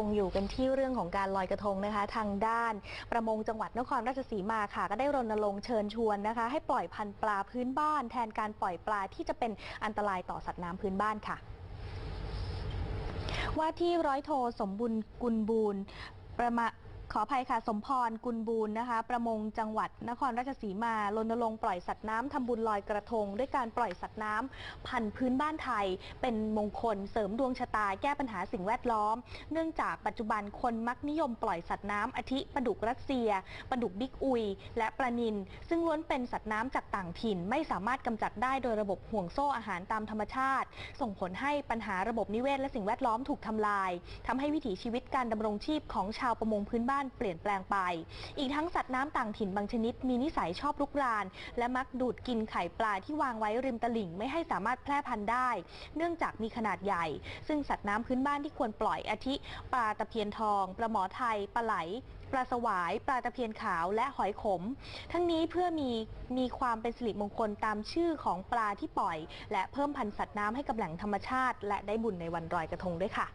คงอยู่กันที่เรื่องของการลอยกระทงนะคะ ทางด้านประมงจังหวัดนครราชสีมาค่ะ ก็ได้รณรงค์เชิญชวนนะคะ ให้ปล่อยพันธุ์ปลาพื้นบ้าน แทนการปล่อยปลาที่จะเป็นอันตรายต่อสัตว์น้ำพื้นบ้านค่ะ ว่าที่ร้อยโทสมบุญกุลบูรณประมา ขออภัยค่ะ สมพรกุลบูรณ์นะคะ ประมงจังหวัดนครราชสีมารณรงค์ปล่อยสัตว์น้ำทำบุญลอยกระทง ด้วยการปล่อยสัตว์น้ำพันธุ์พื้นบ้านไทย เป็นมงคลเสริมดวงชะตาแก้ปัญหาสิ่งแวดล้อม เนื่องจากปัจจุบันคนมักนิยมปล่อยสัตว์น้ำอาทิปลาดุกรัสเซียปลาดุกบิ๊กอุย และปลานิลซึ่งล้วนเป็นสัตว์น้ำจากต่างถิ่น ไม่สามารถกำจัดได้โดยระบบห่วงโซ่อาหารตามธรรมชาติ ส่งผลให้ปัญหาระบบนิเวศและสิ่งแวดล้อมถูกทำลายทำให้วิถีชีวิตการดำรงชีพของชาวประมงพื้นบ้านเปลี่ยนแปลงไป อีกทั้งสัตว์น้ำต่างถิ่นบางชนิดมีนิสัยชอบลุกราน และมักดูดกินไข่ปลาที่วางไว้ริมตลิ่งไม่ให้สามารถแพร่พันธุ์ได้ เนื่องจากมีขนาดใหญ่ ซึ่งสัตว์น้ำพื้นบ้านที่ควรปล่อยอาทิปลาตะเพียนทองปลาหมอไทยปลาไหลปลาสวาย ปลาตะเพียนขาวและหอยขม ทั้งนี้เพื่อมีมีความเป็นสิริมงคลตามชื่อของปลาที่ปล่อย และเพิ่มพันธุ์สัตว์น้ำให้กับแหล่งธรรมชาติ และได้บุญในวันลอยกระทงด้วยค่ะ